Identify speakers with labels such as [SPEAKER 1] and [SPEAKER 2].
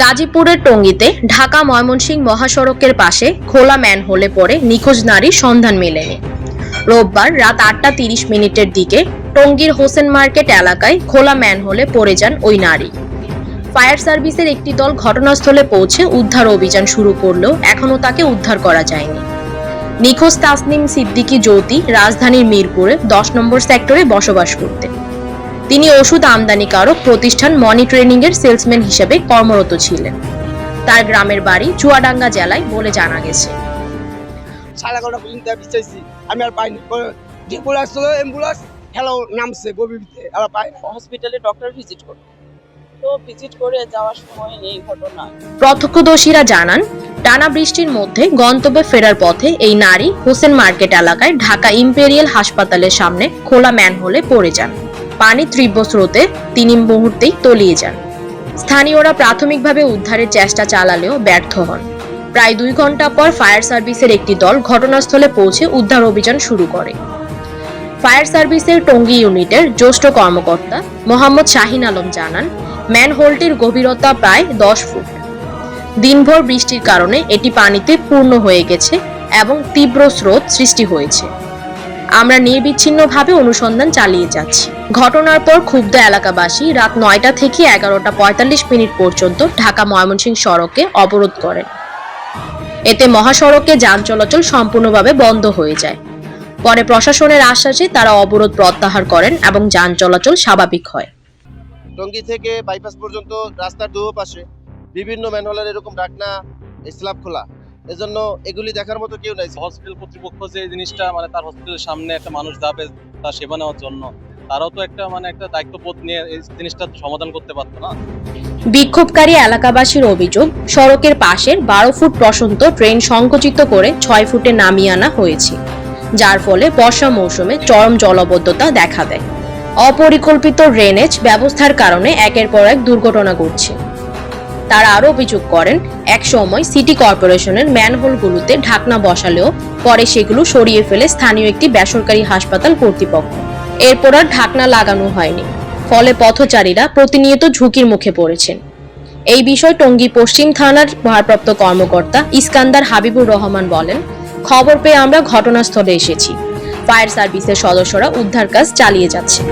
[SPEAKER 1] গাজীপুরের টঙ্গীতে ঢাকা ময়মনসিংহ মহাসড়কের পাশে খোলা ম্যানহোলে পড়ে নিখোঁজ নারীর সন্ধান মেলেনি। রোববার রাত আটটা তিরিশ মিনিটের দিকে টঙ্গীর হোসেন মার্কেট এলাকায় খোলা ম্যানহোলে পড়ে যান ওই নারী। ফায়ার সার্ভিসের একটি দল ঘটনাস্থলে পৌঁছে উদ্ধার অভিযান শুরু করলেও এখনও তাকে উদ্ধার করা যায়নি। নিখোঁজ তাসনিম সিদ্দিকী জ্যোতি রাজধানীর মিরপুরে দশ নম্বর সেক্টরে বসবাস করতেন। তিনি ওষুধ আমদানিকারক প্রতিষ্ঠান মনি ট্রেনিং এর সেলসম্যান হিসেবে কর্মরত ছিলেন। তার গ্রামের বাড়ি চুয়াডাঙ্গা জেলায় বলে জানা গেছে।
[SPEAKER 2] সাড়ে এগারোটা পর্যন্ত বিচাইছি আমি আর পাইনি। অ্যাম্বুলেন্স ছিল অ্যাম্বুলেন্স হেলো নামছে গভীরতে। আর পাই
[SPEAKER 3] হসপিটালে ডক্টর ভিজিট করতে তো ভিজিট করে যাওয়ার সময় এই ঘটনা।
[SPEAKER 1] প্রত্যক্ষদর্শীরা জানান টানা বৃষ্টির মধ্যে গন্তব্যে ফেরার পথে এই নারী হোসেন মার্কেট এলাকায় ঢাকা ইম্পেরিয়াল হাসপাতালের সামনে খোলা ম্যানহোলে পড়ে যান। পানি তীব্র স্রোতে তিনি মুহূর্তেই তলিয়ে যান। স্থানীয়রা প্রাথমিকভাবে উদ্ধারের চেষ্টা চালালেও ব্যর্থ হন। প্রায় দুই ঘণ্টা পর ফায়ার সার্ভিসের একটি দল ঘটনাস্থলে পৌঁছে উদ্ধার অভিযান শুরু করে। ফায়ার সার্ভিসের টঙ্গী ইউনিটের জ্যেষ্ঠ কর্মকর্তা মোহাম্মদ শাহিন আলম জানান ম্যানহোলটির গভীরতা প্রায় দশ ফুট। দিনভর বৃষ্টির কারণে এটি পানিতে পূর্ণ হয়ে গেছে এবং তীব্র স্রোত সৃষ্টি হয়েছে। আমরা নির্বিচ্ছিন্নভাবে অনুসন্ধান চালিয়ে যাচ্ছি। ঘটনার পর ক্ষুব্ধ এলাকাবাসী রাত নয়টা থেকে এগারোটা পঁয়তাল্লিশ মিনিট পর্যন্ত ঢাকা ময়মনসিংহ সড়কে অবরোধ করেন। এতে মহাসড়কে যান চলাচল সম্পূর্ণভাবে বন্ধ হয়ে যায়। পরে প্রশাসনের আশ্বাসে তারা অবরোধ প্রত্যাহার করেন এবং যান চলাচল স্বাভাবিক হয়।
[SPEAKER 4] টঙ্গী থেকে বাইপাস পর্যন্ত রাস্তার দুপাশে বিভিন্ন ম্যানহোলের এরকম ডাকনা স্ল্যাব খোলা। এজন্য এগুলি দেখার মতো কেউ নাই।
[SPEAKER 5] হসপিটাল কর্তৃপক্ষ যে জিনিসটা মানে তার হসপিটালের সামনে একটা মানুষ যাবে তার সেবা নেওয়ার জন্য তারাও তো একটা মানে একটা দায়িত্ববোধ নিয়ে এই জিনিসটা সমাধান করতে পারতো না।
[SPEAKER 1] বিক্ষোভকারী এলাকাবাসীর অভিযোগ সড়কের পাশের বারো ফুট প্রশস্ত ট্রেন সংকুচিত করে ছয় ফুটে নামিয়ে আনা হয়েছে যার ফলে বর্ষা মৌসুমে চরম জলবদ্ধতা দেখা দেয়। অপরিকল্পিত ড্রেনেজ ব্যবস্থার কারণে একের পর এক দুর্ঘটনা ঘটছে। তারা আরও অভিযোগ করেন, এক সময় সিটি কর্পোরেশনের ম্যানহোলগুলোতে ঢাকনা বসালেও পরে সেগুলো সরিয়ে ফেলে স্থানীয় একটি বেসরকারি হাসপাতাল কর্তৃপক্ষ। এরপর আর ঢাকনা লাগানো হয়নি। ফলে পথচারীরা প্রতিনিয়ত ঝুঁকির মুখে পড়েছেন। এই বিষয় টঙ্গী পশ্চিম থানার ভারপ্রাপ্ত কর্মকর্তা ইস্কান্দার হাবিবুর রহমান বলেন, খবর পেয়ে আমরা ঘটনাস্থলে এসেছি। ফায়ার সার্ভিসের সদস্যরা উদ্ধার কাজ চালিয়ে যাচ্ছে।